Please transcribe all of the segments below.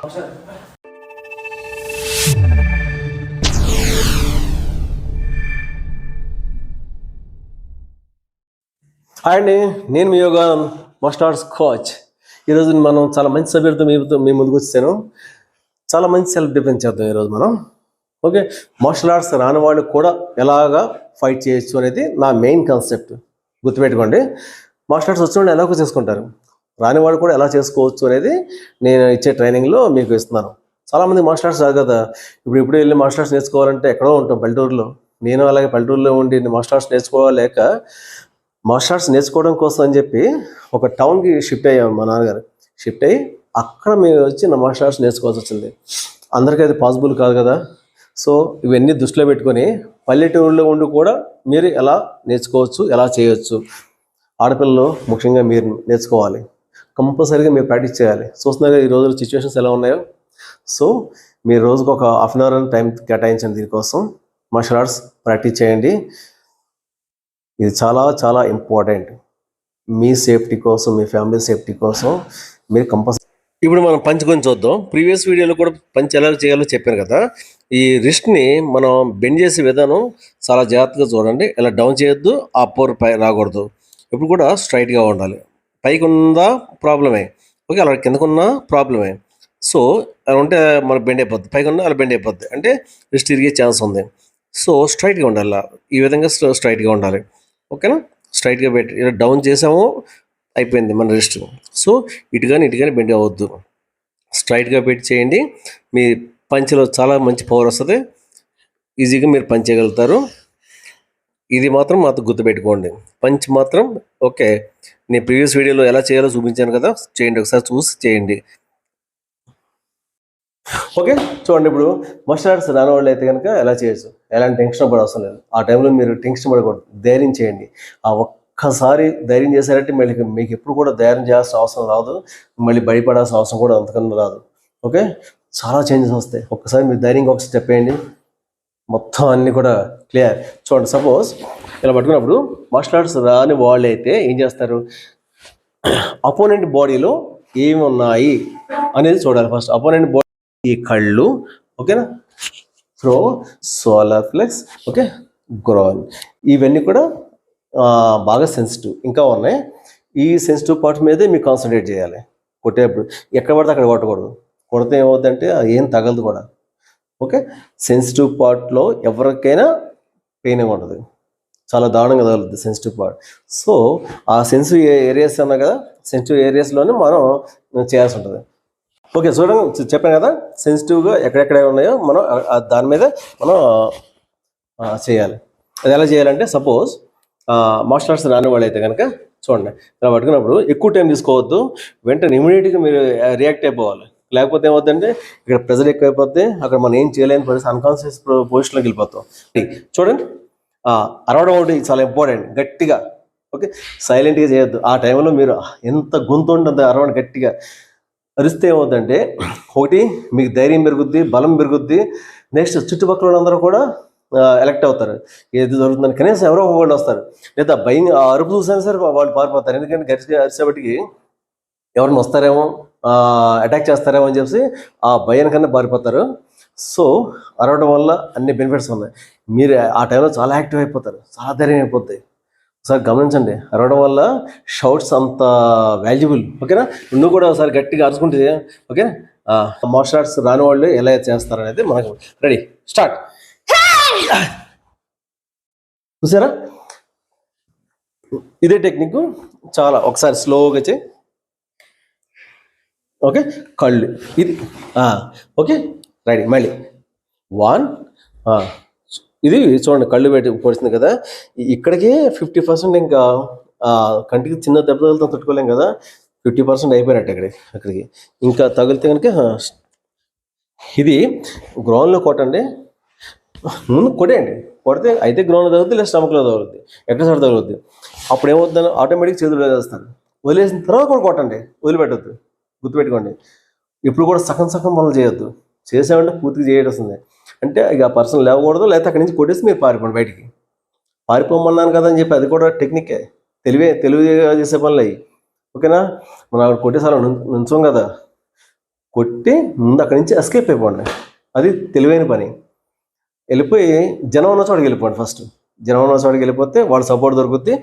Hi అండి నేను మీ యోగా మార్షల్ ఆర్ట్స్ కోచ్ ఈరోజు మనం చాలా మంచి సభ్యులతో మీతో మీ ముందుకు వచ్చాను చాలా మంచి సెల్ఫ్ డిఫెన్స్ చేద్దాం ఈరోజు మనం. ఓకే మార్షల్ ఆర్ట్స్ రాని వాళ్ళు కూడా ఎలాగా ఫైట్ చేయొచ్చు అనేది నా మెయిన్ కాన్సెప్ట్ గుర్తుపెట్టుకోండి. మార్షల్ ఆర్ట్స్ వచ్చిన వాళ్ళు ఎలాగో చేసుకుంటారు? రానివాడు కూడా ఎలా చేసుకోవచ్చు అనేది నేను ఇచ్చే ట్రైనింగ్లో మీకు ఇస్తున్నాను. చాలామంది మార్షల్ ఆర్ట్స్ రాదు కదా. ఇప్పుడు ఇప్పుడు వెళ్ళి మార్షల్ ఆర్ట్స్ నేర్చుకోవాలంటే ఎక్కడో ఉంటాం పల్లెటూరులో. నేను అలాగే పల్లెటూరులో ఉండి మార్షల్ ఆర్ట్స్ నేర్చుకోలేక మార్షల్ ఆర్ట్స్ నేర్చుకోవడం కోసం అని చెప్పి ఒక టౌన్కి షిఫ్ట్ అయ్యాము మా నాన్నగారు. షిఫ్ట్ అయ్యి అక్కడ మేము వచ్చి నా మార్షల్ ఆర్ట్స్ నేర్చుకోవాల్సి వచ్చింది. అందరికీ అది పాసిబుల్ కాదు కదా. సో ఇవన్నీ దృష్టిలో పెట్టుకొని పల్లెటూరులో ఉండి కూడా మీరు ఎలా నేర్చుకోవచ్చు ఎలా చేయొచ్చు? ఆడపిల్లలు ముఖ్యంగా మీరు నేర్చుకోవాలి. కంపల్సరీగా మీరు ప్రాక్టీస్ చేయాలి. చూస్తున్నారు ఈ రోజుల్లో సిచ్యువేషన్స్ ఎలా ఉన్నాయో. సో మీరు రోజుకు ఒక హాఫ్ అన్ అవర్ టైం కేటాయించండి దీనికోసం. మార్షల్ ఆర్ట్స్ ప్రాక్టీస్ చేయండి. ఇది చాలా చాలా ఇంపార్టెంట్ మీ సేఫ్టీ కోసం మీ ఫ్యామిలీ సేఫ్టీ కోసం మీరు కంపల్సరీ ఇప్పుడు మనం పంచ్ గురించి చూద్దాం. ప్రీవియస్ వీడియోలో కూడా పంచ్ ఎలా చేయాలో చెప్పాను కదా. ఈ రిస్ట్ని మనం బెండ్ చేసే విధానం చాలా జాగ్రత్తగా చూడండి. ఇలా డౌన్ చేయొద్దు ఆ పై రాకూడదు. ఇప్పుడు కూడా స్ట్రైట్గా ఉండాలి. పైకి ఉందా ప్రాబ్లమే. ఓకే అలా కిందకున్నా ప్రాబ్లమే. సో అలా ఉంటే మనకు బెండ్ అయిపోద్ది. పైకి ఉన్నా అలా బెండ్ అయిపోద్ది. అంటే రిస్ట్ తిరిగే ఛాన్స్ ఉంది. సో స్ట్రైట్గా ఉండాలి? ఈ విధంగా స్ట్రైట్గా ఉండాలి. ఓకేనా? స్ట్రైట్గా పెట్టి ఇలా డౌన్ చేసామో అయిపోయింది మన రిస్ట్. సో ఇటు కానీ ఇటు కానీ బెండ్ అవ్వద్దు. స్ట్రైట్గా పెట్టి చేయండి. మీ పంచ్లో చాలా మంచి పవర్ వస్తుంది. ఈజీగా మీరు పంచ్ చేయగలుగుతారు. ఇది మాత్రం మాత్రం గుర్తుపెట్టుకోండి. పంచ్ మాత్రం ఓకే. నేను ప్రీవియస్ వీడియోలో ఎలా చేయాలో చూపించాను కదా చేయండి ఒకసారి చూసి చేయండి. ఓకే చూడండి ఇప్పుడు మార్షల్ ఆర్ట్స్ రాని వాళ్ళు అయితే కనుక ఎలా చేయొచ్చు? ఎలాంటి టెన్షన్ పడే అవసరం లేదు. ఆ టైంలో మీరు టెన్షన్ పడకూడదు. ధైర్యం చేయండి. ఆ ఒక్కసారి ధైర్యం చేశారంటే మళ్ళీ మీకు ఎప్పుడు కూడా ధైర్యం చేయాల్సిన అవసరం రాదు. మళ్ళీ భయపడాల్సిన అవసరం కూడా అంతకన్నా రాదు. ఓకే చాలా చేంజెస్ వస్తాయి. ఒక్కసారి మీరు ధైర్యంగా ఒక స్టెప్ వేయండి మొత్తం అన్నీ కూడా క్లియర్. చూడండి సపోజ్ ఇలా పట్టుకున్నప్పుడు మార్షల్ ఆర్ట్స్ రాని వాళ్ళు అయితే ఏం చేస్తారు? అపోనెంట్ బాడీలో ఏమి ఉన్నాయి అనేది చూడాలి ఫస్ట్ అపోనెంట్ బాడీ ఈ కళ్ళు ఓకేనా ప్రో సోలార్ ఫ్లెక్స్ ఓకే గ్రోన్ ఇవన్నీ కూడా బాగా సెన్సిటివ్ ఇంకా ఉన్నాయి. ఈ సెన్సిటివ్ పార్ట్స్ మీదే మీరు కాన్సన్ట్రేట్ చేయాలి. కొట్టేటప్పుడు ఎక్కడ పడితే అక్కడ కొట్టకూడదు. కొడితే ఏమవుతుందంటే అది ఏం తగలదు కూడా. ఓకే? సెన్సిటివ్ పార్ట్లో ఎవరికైనా పెయిన్ ఉండదు చాలా దారుణంగా తగులుతుంది సెన్సిటివ్ పార్ట్ సో ఆ సెన్సిటివ్ ఏరియాస్ అన్నా కదా సెన్సిటివ్ ఏరియాస్లోనే మనం చేయాల్సి ఉంటుంది. ఓకే చూడండి చెప్పాను కదా సెన్సిటివ్గా ఎక్కడెక్కడ ఉన్నాయో మనం దాని మీద మనం చేయాలి. అది ఎలా చేయాలంటే సపోజ్ మార్షల్ ఆర్ట్స్ రాని వాళ్ళు అయితే కనుక చూడండి ఇలా పట్టుకున్నప్పుడు ఎక్కువ టైం తీసుకోవద్దు వెంటనే ఇమీడియట్గా మీరు రియాక్ట్ అయిపోవాలి. లేకపోతే ఏమవుతుందంటే ఇక్కడ ప్రెజర్ ఎక్కువైపోతే అక్కడ మనం ఏం చేయలేని పరిస్థితి అన్కాన్షియస్ పొజిషన్లోకి వెళ్ళిపోతాం. చూడండి. అరవడం ఒకటి చాలా ఇంపార్టెంట్ గట్టిగా. ఓకే సైలెంట్గా చేయొద్దు. ఆ టైంలో మీరు ఎంత గొంతు ఉంటుంది అరవడం గట్టిగా. అరిస్తే ఏమవుతుందంటే ఒకటి మీకు ధైర్యం పెరుగుద్ది బలం పెరుగుద్ది. నెక్స్ట్ చుట్టుపక్కల అందరూ కూడా ఎలక్ట్ అవుతారు. ఏది జరుగుతుందని కనీసం ఎవరో ఒకళ్ళు వస్తారు. లేదా భయం ఆ అరుపు చూసినా సరే వాళ్ళు పారిపోతారు. ఎందుకంటే గట్టిగా అరిసేపటికి ఎవరిని వస్తారేమో? అటాక్ చేస్తారేమో అని చెప్పి ఆ భయానికన్నా పారిపోతారు. సో అరవడం వల్ల అన్ని బెనిఫిట్స్ ఉన్నాయి. మీరు ఆ టైంలో చాలా యాక్టివ్ అయిపోతారు. చాలా ధైర్యం అయిపోతాయి ఒకసారి గమనించండి. అరవడం వల్ల షౌట్స్ అంత వాల్యుబుల్ ఓకేనా? నువ్వు కూడా ఒకసారి గట్టిగా అరుచుకుంటే ఓకేనా మార్షల్ ఆర్ట్స్ రాని వాళ్ళు ఎలా చేస్తారు అనేది మనకు రెడీ స్టార్ట్ చూసారా? ఇదే టెక్నిక్ చాలా. ఒకసారి స్లోగా చేయి. ఓకే? కళ్ళు. ఇది ఓకే? రెడీ మళ్ళీ. వన్ ఇది చూడండి కళ్ళు పెట్టి పొడిచింది కదా. ఇక్కడికే ఇక్కడికి ఫిఫ్టీ పర్సెంట్ ఇంకా కంటికి చిన్న దెబ్బ తగిలితే తట్టుకోలేం కదా. ఫిఫ్టీ పర్సెంట్ అయిపోయినట్టు అక్కడికి అక్కడికి. ఇంకా తగిలితే కనుక ఇది గ్రౌండ్లో కొట్టండి. ముందు కొట్టేయండి. కొడితే అయితే గ్రౌండ్ తగులుద్ది లేదా స్టమక్లో తగులుద్ది ఎక్కడ సైడ్ తగులుద్ది. అప్పుడు ఏమవుతుందని ఆటోమేటిక్ చేతులు వదిలేస్తారు. వదిలేసిన తర్వాత కూడా కొట్టండి. వదిలిపెట్టద్దు. గుర్తుపెట్టుకోండి. ఇప్పుడు కూడా సగం సగం పనులు చేయొద్దు. చేసామంటే పూర్తిగా చేయాల్సిందే అంటే ఇక ఆ పర్సన్ లేవకూడదు లేకపోతే అక్కడి నుంచి కొట్టేసి మీరు పారిపోండి బయటికి. పారిపోమన్నాను కదా అని చెప్పి అది కూడా టెక్నికే. తెలివే తెలివిగా చేసే పనులు అయ్యి ఓకేనా? మనం అక్కడ కొట్టేసారి నుంచోం కదా. కొట్టి ముందు అక్కడి నుంచి ఎస్కేప్ అయిపోండి. అది తెలివైన పని. వెళ్ళిపోయి జనం ఉన్న చోటుకి వెళ్ళిపోండి ఫస్ట్ జనం ఉన్న చోటుకి వెళ్ళిపోతే వాళ్ళ సపోర్ట్ దొరుకుద్ది.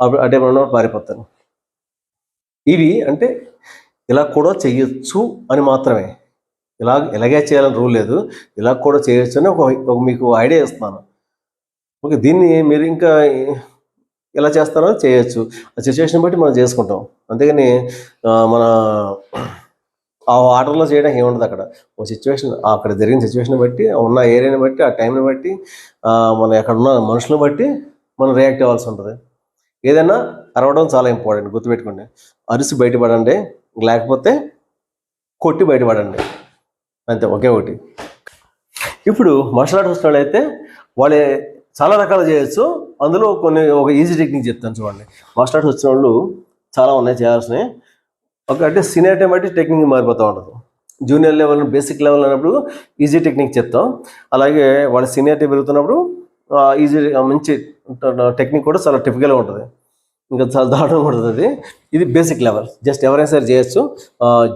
అప్పుడు అటే మనం పారిపోతాను ఇవి అంటే ఇలా కూడా చేయొచ్చు అని మాత్రమే. ఇలా ఇలాగే చేయాలని రూల్ లేదు. ఇలా కూడా చేయొచ్చు అని ఒక మీకు ఐడియా ఇస్తున్నాను. ఓకే దీన్ని మీరు ఇంకా ఎలా చేస్తారో చేయొచ్చు. ఆ సిచ్యువేషన్ బట్టి మనం చేసుకుంటాం. అంతేగాని మన ఆ ఆర్డర్లో చేయడానికి ఏముండదు అక్కడ. ఓ సిచ్యువేషన్ అక్కడ జరిగిన సిచ్యువేషన్ బట్టి ఉన్న ఏరియాని బట్టి ఆ టైంని బట్టి మనం మన అక్కడ ఉన్న మనుషులను బట్టి మనం రియాక్ట్ అవ్వాల్సి ఉంటుంది. ఏదైనా అరవడం చాలా ఇంపార్టెంట్ గుర్తుపెట్టుకోండి. అరిసి బయటపడండి. లేకపోతే కొట్టి బయటపడండి. అంతే ఒకే ఒకటి. ఇప్పుడు మార్షల్ ఆర్ట్స్ వచ్చిన అయితే వాళ్ళే చాలా రకాలు చేయొచ్చు. అందులో కొన్ని ఒక ఈజీ టెక్నిక్ చెప్తాను చూడండి. మార్షల్ ఆర్ట్స్ వచ్చిన వాళ్ళు చాలా ఉన్నాయి చేయాల్సినవి. ఒక అంటే సీనియర్ టైం బట్టి టెక్నిక్ మారిపోతూ ఉంటుంది. జూనియర్ లెవెల్ బేసిక్ లెవెల్ అన్నప్పుడు ఈజీ టెక్నిక్ చెప్తాం. అలాగే వాళ్ళ సీనియారిటీ పెరుగుతున్నప్పుడు ఈజీ మంచి టెక్నిక్ కూడా చాలా టిపికల్గా ఉంటుంది. ఇంకా చాలా ఉంటుంది. అది ఇది బేసిక్ లెవెల్ జస్ట్ ఎవరైనా సరే చేయొచ్చు.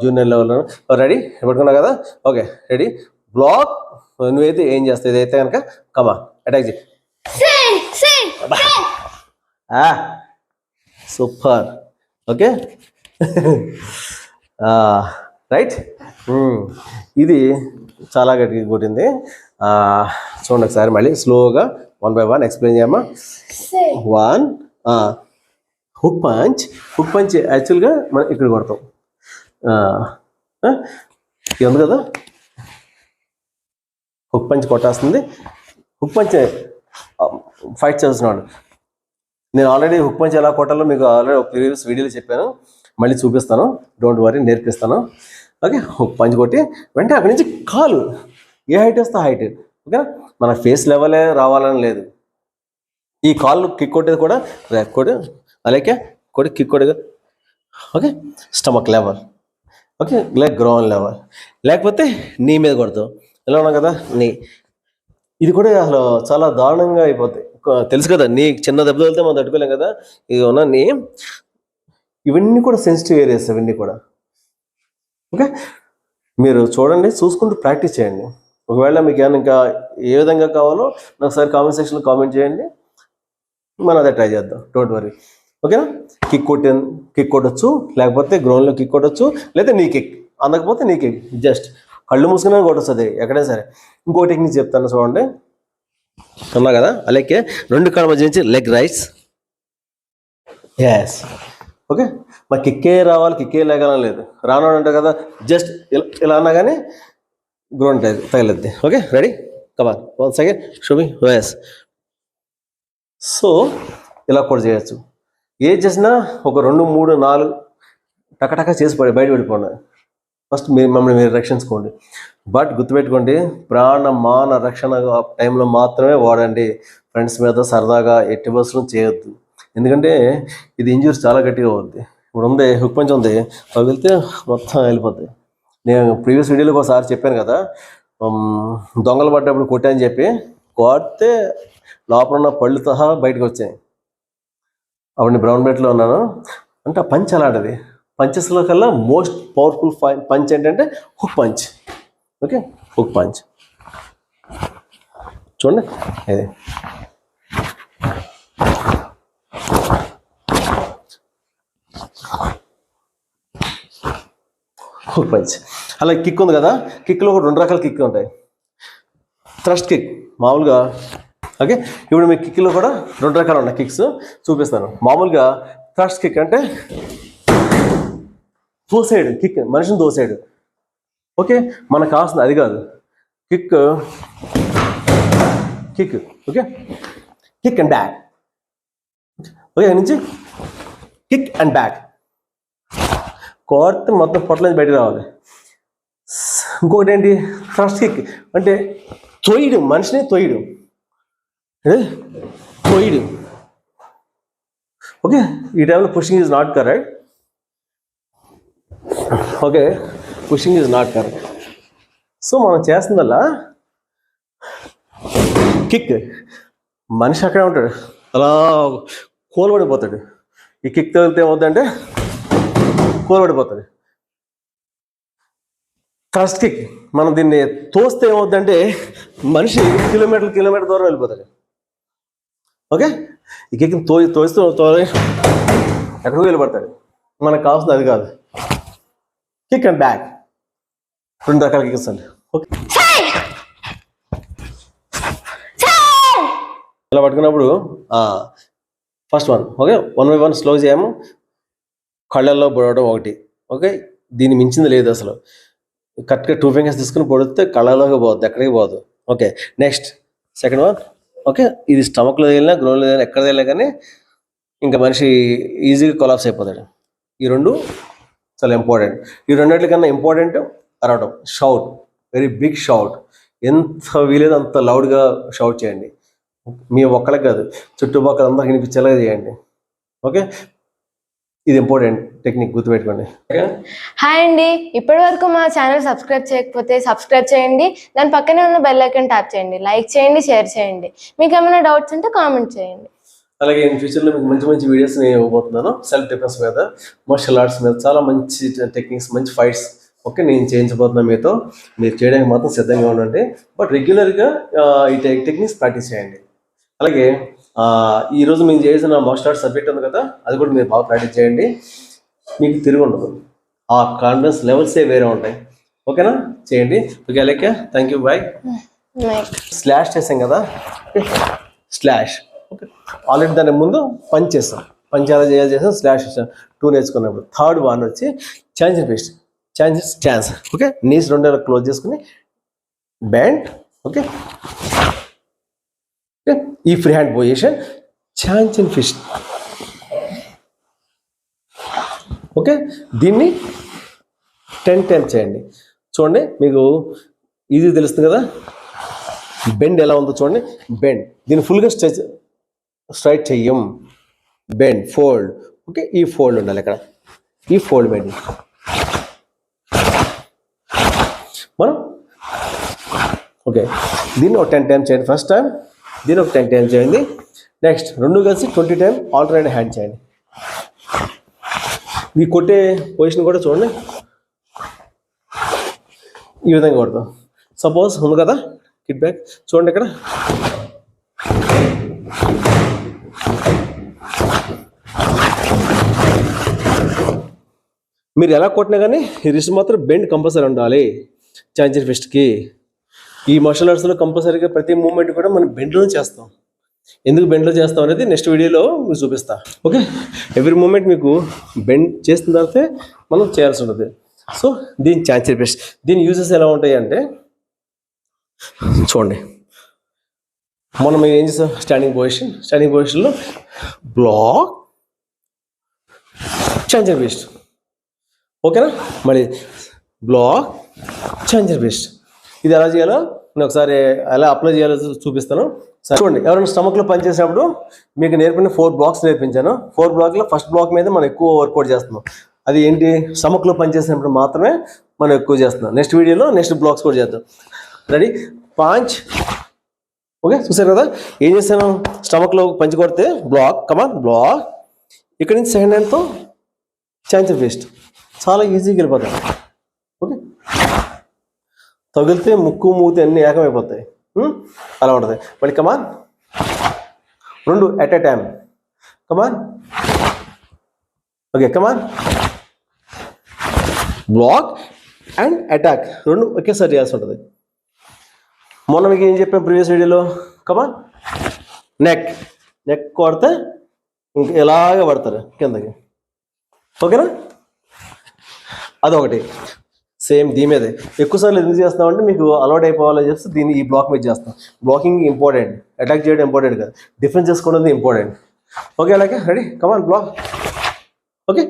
జూనియర్ లెవెల్ రెడీ పట్టుకున్నావు కదా? ఓకే రెడీ బ్లాక్ నువ్వైతే ఏం చేస్తావు? ఇదైతే కనుక కమా అటాక్ చేయి. సూపర్ ఓకే రైట్ ఇది చాలా గట్టిగా కొట్టింది. చూడండి ఒకసారి మళ్ళీ. స్లోగా వన్ బై వన్ ఎక్స్ప్లెయిన్ చేయమ్మా. One hook punch hook punch యాక్చువల్గా మనం ఇక్కడ కొడతాం. ఇది ఉంది కదా? హుక్ పంచ్ కొట్టాల్సింది హుక్ పంచ్ ఫైట్ చేస్తున్నాడు. నేను ఆల్రెడీ హుక్ పంచ్ ఎలా కొట్టాలో మీకు ఆల్రెడీ ప్రీవియస్ వీడియోలో చెప్పాను. మళ్ళీ చూపిస్తాను. డోంట్ వరీ నేర్పిస్తాను. ఓకే హుక్ పంచ్ కొట్టి వెంటనే అక్కడి నుంచి కాలు. ఏ హైట్ వస్తే హైట్ ఓకే మన ఫేస్ లెవెలే రావాలని లేదు. ఈ కాళ్ళు కిక్ కొట్టేది కూడా కొట్టి అలాగే కొడుకు kick okay? Stomach level. Okay? Like ground level. లేకపోతే నీ మీద కొడతావు. ఎలా ఉన్నావు కదా? నీ. ఇది కూడా అసలు చాలా దారుణంగా అయిపోతాయి. తెలుసు కదా నీ చిన్న దెబ్బ తగిలితే మనం తట్టుకోలేం కదా? ఇది ఉన్న నీ. ఇవన్నీ కూడా సెన్సిటివ్ ఏరియాస్ ఇవన్నీ కూడా. ఓకే? మీరు చూడండి చూసుకుంటూ ప్రాక్టీస్ చేయండి. ఒకవేళ మీకు ఏమైనా ఇంకా ఏ విధంగా కావాలో నాకు ఒకసారి కామెంట్ సెక్షన్లో కామెంట్ చేయండి. మనం అదే ట్రై చేద్దాం. డోంట్ వరీ ఓకేనా? కిక్ కొట్టే కిక్ కొట్టచ్చు లేకపోతే గ్రౌండ్లో కిక్ కొట్టచ్చు లేదా నీ కిక్ అందకపోతే నీ కిక్ జస్ట్ కళ్ళు మూసుకునే కొట్టచ్చు అది ఎక్కడైనా సరే. ఇంకో టెక్నిక్ చెప్తాను చూడండి. అన్నా కదా? అలాగే రెండు కాళ్ళ మధ్య నుంచి లెగ్ రైస్ ఎస్ ఓకే మా కిక్కే రావాలి కిక్కే లేగలం లేదు. రాను అంటే కదా జస్ట్ ఇలా ఇలా అన్నా కానీ గ్రౌండ్ తగిలిద్ది. Okay? Ready come on one second షూమి yes so ఇలా కూడా చేయొచ్చు. ఏది చేసినా ఒక రెండు మూడు నాలుగు టకటక చేసి పడి బయట పెట్టుకోండి ఫస్ట్ మీరు మమ్మల్ని మీరు రక్షించుకోండి. బట్ గుర్తుపెట్టుకోండి ప్రాణ మాన రక్షణ టైంలో మాత్రమే వాడండి. ఫ్రెండ్స్ మీద సరదాగా ఎట్టి బస్సులు చేయొద్దు. ఎందుకంటే ఇది ఇంజూరీస్ చాలా గట్టిగా అవుద్ది. ఇప్పుడు ఉంది హుక్ పంచ్ ఉంది. అవి వెళ్తే మొత్తం వెళ్ళిపోద్ది. నేను ప్రీవియస్ వీడియోలో ఒకసారి చెప్పాను కదా దొంగలు పడ్డప్పుడు కొట్టా అని చెప్పి కొడితే లోపల ఉన్న పళ్ళు సహా బయటకు వచ్చాయి. అప్పుడు బ్రౌన్ బెల్ట్లో ఉన్నాను. అంటే ఆ పంచ్ అలాంటిది. పంచెస్లో కల్లా మోస్ట్ పవర్ఫుల్ పంచ్ ఏంటంటే hook punch okay hook punch చూడండి. ఇది. హుక్ పంచ్ అలా కిక్ ఉంది కదా. కిక్లో కూడా రెండు రకాల కిక్ ఉంటాయి. థ్రస్ట్ కిక్ మామూలుగా ఓకే ఇప్పుడు మీ కిక్లో కూడా రెండు రకాలు ఉన్నాయి కిక్స్ చూపిస్తాను. మామూలుగా థ్రస్ట్ కిక్ అంటే దోసేయడు కిక్ మనిషిని దోసేయడు ఓకే మనకు కావాల్సింది అది కాదు. Kick kick okay kick and back okay నుంచి? కిక్ అండ్ బ్యాక్ కోర్త మొత్తం పొట్ల బయటకు రావాలి. ఇంకొకటి ఏంటి? థ్రస్ట్ కిక్ అంటే తొయ్యడు మనిషిని తొయ్యడు. ఏ? పోయిడు ఓకే ఈ టైంలో pushing is not correct okay pushing is not correct so మనం చేస్తుందల్లా? కిక్ మనిషి అక్కడే ఉంటాడు. అలా కోల్బడిపోతాడు. ఈ కిక్ తగిలితే ఏమవుతుందంటే? కోల్బడిపోతాడు. థ్రస్ట్ కిక్ మనం దీన్ని తోస్తే ఏమవుతుందంటే? మనిషి కిలోమీటర్ కిలోమీటర్ దూరం వెళ్ళిపోతాడు. ఓకే? ఈ తో తోస్తూ తోలి ఎక్కడికి వెళ్ళిపడతాడు. మనకు కావాల్సింది అది కాదు. కిక్ అండ్ బ్యాక్ రెండు రకాల కిక్స్ అండి. ఓకే? ఇలా పట్టుకున్నప్పుడు first one okay? One by one slow చేయము. కళ్ళల్లో పొడవడం ఒకటి. ఓకే? దీన్ని మించింది లేదు అసలు. కరెక్ట్గా టూ ఫింగర్స్ తీసుకుని పొడితే కళ్ళలోకి పోద్ది ఎక్కడికి పోదు okay? Next second one okay? ఇది స్టమక్లో వెళ్ళినా గ్రోన్లో తగిలినా ఎక్కడ తగిలినా కానీ ఇంకా మనిషి ఈజీగా కొలాప్స్ అయిపోతాడు. ఈ రెండు చాలా ఇంపార్టెంట్. ఈ రెండింటికన్నా ఇంపార్టెంట్ అరవడం షౌట్. Very big shout. ఎంత వీలేదు అంత లౌడ్గా షౌట్ చేయండి. మీ ఒక్కళ్ళకి కాదు చుట్టుపక్కల అంతా వినిపించేలాగా చేయండి. ఓకే? ఇది ఇంపార్టెంట్ టెక్నిక్ గుర్తుపెట్టుకోండి. హాయ్ అండి ఇప్పటి వరకు మా ఛానల్ సబ్స్క్రైబ్ చేయకపోతే సబ్స్క్రైబ్ చేయండి దాని పక్కనే ఉన్న బెల్ ఐకాన్ ట్యాప్ చేయండి లైక్ చేయండి షేర్ చేయండి. మీకు ఏమైనా డౌట్స్ ఉంటే కామెంట్ చేయండి. అలాగే ఇన్ ఫ్యూచర్లో మీకు మంచి మంచి వీడియోస్ నేను ఇవ్వబోతున్నాను. సెల్ఫ్ డిఫెన్స్ మీద మార్షల్ ఆర్ట్స్ మీద చాలా మంచి టెక్నిక్స్ మంచి ఫైట్స్ ఓకే నేను చేయించబోతున్నాను మీతో. మీరు చేయడానికి మాత్రం సిద్ధంగా ఉండండి. బట్ రెగ్యులర్గా ఈ టెక్నిక్స్ ప్రాక్టీస్ చేయండి. అలాగే ఈరోజు మేము చేసిన మార్షల్ ఆర్ట్స్ సబ్జెక్ట్ ఉంది కదా అది కూడా మీరు బాగా ప్రాక్టీస్ చేయండి. మీకు తిరిగి ఉండదు. ఆ కాన్ఫిడెన్స్ లెవెల్సే వేరే ఉంటాయి. ఓకేనా చేయండి. ఓకే అలాగే థ్యాంక్ యూ బాయ్ స్లాష్ చేసాం కదా? స్లాష్ ఓకే ఆల్రెడీ దాని ముందు పంచ్ చేస్తాం పంచ్ ఎలా చేయాలి చేసాం? స్లాష్ చేసాం. టూ నేర్చుకున్నప్పుడు. థర్డ్ వన్ వచ్చి chance paste chance chance okay knees రెండు క్లోజ్ చేసుకుని బ్యాండ్ ఓకే ఈ free hand position chance and fist okay దీన్ని టెన్ టెన్ చేయండి. చూడండి మీకు ఈజీ తెలుస్తుంది కదా? బెండ్ ఎలా ఉందో చూడండి. బెండ్ దీన్ని ఫుల్గా స్ట్రెచ్ స్ట్రైట్ చెయ్యం బెండ్ ఫోల్డ్ ఓకే ఈ ఫోల్డ్ ఉండాలి ఇక్కడ. ఈ ఫోల్డ్ బెండ్ మనం ఓకే దీన్ని ఒక టెన్ టైమ్స్ చేయండి. ఫస్ట్ టైం దీని ఒక టెన్ టైం చేయండి. నెక్స్ట్ రెండు కలిసి ట్వంటీ టైం ఆల్టర్నేట్ హ్యాండ్ చేయండి. మీ కొట్టే పొజిషన్ కూడా చూడండి. ఈ విధంగా కొడతాం. సపోజ్ ఉంది కదా కిట్ బ్యాక్ చూడండి ఇక్కడ. మీరు ఎలా కొట్టినా కానీ ఈ రిస్ట్ మాత్రం బెండ్ కంపల్సరీ ఉండాలి. ఛాంచర్ ఫిస్ట్కి ఈ మార్షల్ ఆర్ట్స్లో కంపల్సరీగా ప్రతి మూమెంట్ కూడా మనం బెండ్లో చేస్తాం. ఎందుకు బెండ్లో చేస్తాం అనేది నెక్స్ట్ వీడియోలో మీకు చూపిస్తా. ఓకే ఎవ్రీ మూమెంట్ మీకు బెండ్ చేసిన తర్వాతే మనం చేయాల్సి ఉంటుంది. సో దీని ఛాన్సర్ బెస్ట్ దీని యూజెస్ ఎలా ఉంటాయి అంటే చూడండి. మనం ఏం చేస్తాం స్టాండింగ్ పొజిషన్ స్టాండింగ్ పొజిషన్లో బ్లాక్ ఛాన్సర్ బెస్ట్ ఓకేనా మళ్ళీ బ్లాక్ ఛాన్సర్ బెస్ట్ ఇది ఎలా చేయాలో నేను ఒకసారి ఎలా అప్లై చేయాలో చూపిస్తాను. సరే, చూడండి ఎవరైనా స్టమక్లో పనిచేసినప్పుడు మీకు నేర్పిన ఫోర్ బ్లాక్స్ నేర్పించాను. ఫోర్ బ్లాక్లో ఫస్ట్ బ్లాక్ మీద మనం ఎక్కువ వర్కౌట్ చేస్తున్నాం. అది ఏంటి? స్టమక్లో పనిచేసినప్పుడు మాత్రమే మనం ఎక్కువ చేస్తున్నాం. నెక్స్ట్ వీడియోలో నెక్స్ట్ బ్లాక్స్ కూడా చేద్దాం. రెడీ పాంచ్ ఓకే చూసారు కదా? ఏం చేస్తాను స్టమక్లో పంచి కొడితే బ్లాక్ కమాన్ బ్లాక్ ఇక్కడి నుంచి సెకండ్ హ్యాండ్తో ఛాన్స్ వేస్ట్ చాలా ఈజీగా వెళ్ళిపోతాం. తగిలితే ముక్కు మూతి అన్నీ ఏకమైపోతాయి. అలా ఉంటుంది. మళ్ళీ కమాన్ రెండు at a time come on okay come on block and attack రెండు ఒకేసారి చేయాల్సి ఉంటుంది. మొన్న మీకు ఏం చెప్పాం ప్రీవియస్ వీడియోలో కమాన్ నెక్ నెక్ కొడితే ఇంక ఎలాగ పడతారు కిందకి. ఓకేనా అదొకటి. సేమ్ దీని మీదే. ఎక్కువసార్లు ఎందుకు చేస్తామంటే మీకు అలవాటు అయిపోవాలని చెప్పి దీన్ని ఈ బ్లాక్ మీద చేస్తాం. Blocking important. అటాక్ చేయడం ఇంపార్టెంట్ కాదు. డిఫెన్స్ చేసుకోవడం ఇంపార్టెంట్. ఓకే అలాగే? Ready? Come on block. Okay.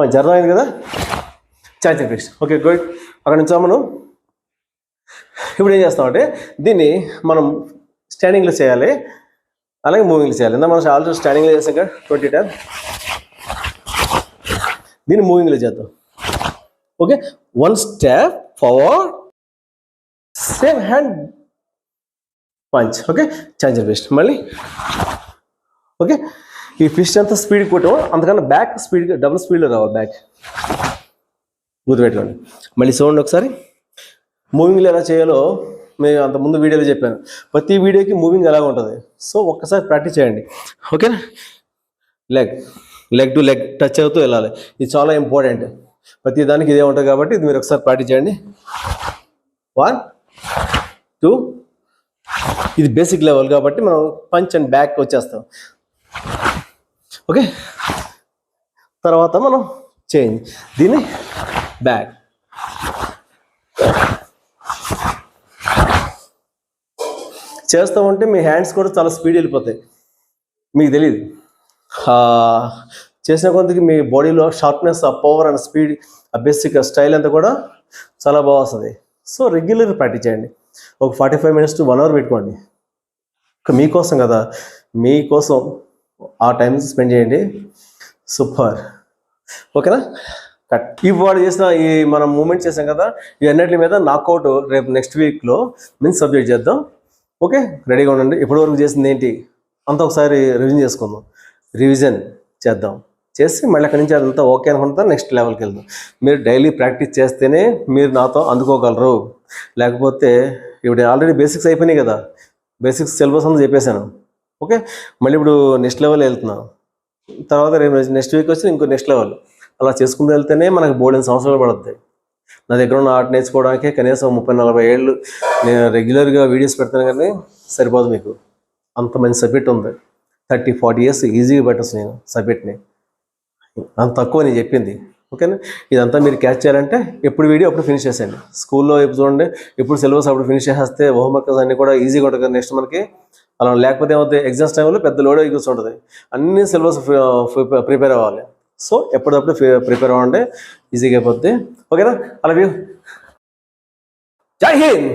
మంచి అర్థమైంది కదా? Charging fix okay good. అక్కడ నుంచి మనం ఇప్పుడు ఏం చేస్తామంటే దీన్ని మనం స్టాండింగ్లో చేయాలి. అలాగే మూవింగ్లో చేయాలి. ఇందా మనం ఆల్రెడీ స్టాండింగ్లో చేసాం కదా? ట్వంటీ టైమ్ దీన్ని మూవింగ్లో చేద్దాం. Okay? One step forward same hand punch okay? Charger best మళ్ళీ. ఓకే? ఈ ఫిష్ ఎంత స్పీడ్ కొట్టాం అంతకన్నా బ్యాక్ స్పీడ్ డబుల్ స్పీడ్లో రావాలి బ్యాక్ గుర్తుపెట్టుకోండి. మళ్ళీ చూడండి ఒకసారి. మూవింగ్లో ఎలా చేయాలో నేను అంత ముందు వీడియోలో చెప్పాను. ప్రతి వీడియోకి మూవింగ్ ఎలా ఉంటుంది? సో ఒక్కసారి ప్రాక్టీస్ చేయండి. ఓకేనా? Leg leg to leg touch అవుతూ వెళ్ళాలి. ఇది చాలా ఇంపార్టెంట్ ప్రతి దానికి ఇదే ఉంటుంది కాబట్టి ఇది మీరు ఒకసారి ప్రాక్టీస్ చేయండి. వన్ టూ ఇది బేసిక్ లెవెల్ కాబట్టి మనం పంచ్ అండ్ బ్యాక్ వచ్చేస్తాం. ఓకే తర్వాత మనం చేంజ్ దీన్ని బ్యాక్ చేస్తూ ఉంటే మీ హ్యాండ్స్ కూడా చాలా స్పీడ్ వెళ్ళిపోతాయి. మీకు తెలియదు చేసిన కొంతకి మీ బాడీలో షార్ప్నెస్ ఆ పవర్ అండ్ స్పీడ్ ఆ బేసిక్ స్టైల్ అంతా కూడా చాలా బాగా వస్తుంది. సో రెగ్యులర్ ప్రాక్టీస్ చేయండి. ఒక forty five minutes to one hour పెట్టుకోండి మీకోసం కదా మీకోసం ఆ టైం స్పెండ్ చేయండి. సూపర్ ఓకేనా? కట్ ఇవాడు చేసిన ఈ మనం మూమెంట్ చేసాం కదా ఈ అన్నిటి మీద నాకౌట్ రేపు నెక్స్ట్ వీక్లో మీన్స్ సబ్జెక్ట్ చేద్దాం. ఓకే? రెడీగా ఉండండి. ఇప్పటివరకు చేసింది ఏంటి? అంతా ఒకసారి రివ్యూ చేసుకుందాం. రివిజన్ చేద్దాం. చేసి మళ్ళీ అక్కడి నుంచి అదంతా ఓకే అనుకుంటా నెక్స్ట్ లెవెల్కి వెళ్దాం. మీరు డైలీ ప్రాక్టీస్ చేస్తేనే మీరు నాతో అందుకోగలరు. లేకపోతే ఇప్పుడు ఆల్రెడీ బేసిక్స్ అయిపోయినాయి కదా. బేసిక్స్ సిలబస్ అంతా చెప్పేశాను. ఓకే మళ్ళీ ఇప్పుడు నెక్స్ట్ లెవెల్ వెళ్తున్నాం. తర్వాత రేపు నెక్స్ట్ వీక్ వచ్చి ఇంకో నెక్స్ట్ లెవెల్ అలా చేసుకుంటూ వెళ్తేనే మనకు బోర్డెన్ సంవత్సరాలు పడుతుంది నా దగ్గర ఉన్న ఆర్ట్ నేర్చుకోవడానికి కనీసం ముప్పై నలభై ఏళ్ళు నేను రెగ్యులర్గా వీడియోస్ పెడతాను కానీ సరిపోదు మీకు. అంత మంచి సబ్జెక్ట్ ఉంది. థర్టీ ఫార్టీ ఇయర్స్ ఈజీగా పెట్టచ్చు నేను సబ్జెక్ట్ని. అంత తక్కువ నేను చెప్పింది. ఓకేనా? ఇదంతా మీరు క్యాచ్ చేయాలంటే ఎప్పుడు వీడియో అప్పుడు ఫినిష్ చేసేయండి. స్కూల్లో ఎప్పుడు చూడండి ఎప్పుడు సిలబస్ అప్పుడు ఫినిష్ చేసేస్తే హోంవర్క్ అన్నీ కూడా ఈజీగా ఉంటుంది నెక్స్ట్ మనకి. అలా లేకపోతే ఏమవుతుంది? ఎగ్జామ్స్ టైంలో పెద్ద లోడ్ కూర్చుంటుంది. అన్ని సిలబస్ ప్రిపేర్ అవ్వాలి. సో ఎప్పటికప్పుడు ప్రిపేర్ అవ్వండి. ఈజీగా అయిపోద్ది. ఓకేనా? అలాగే జై హింద్!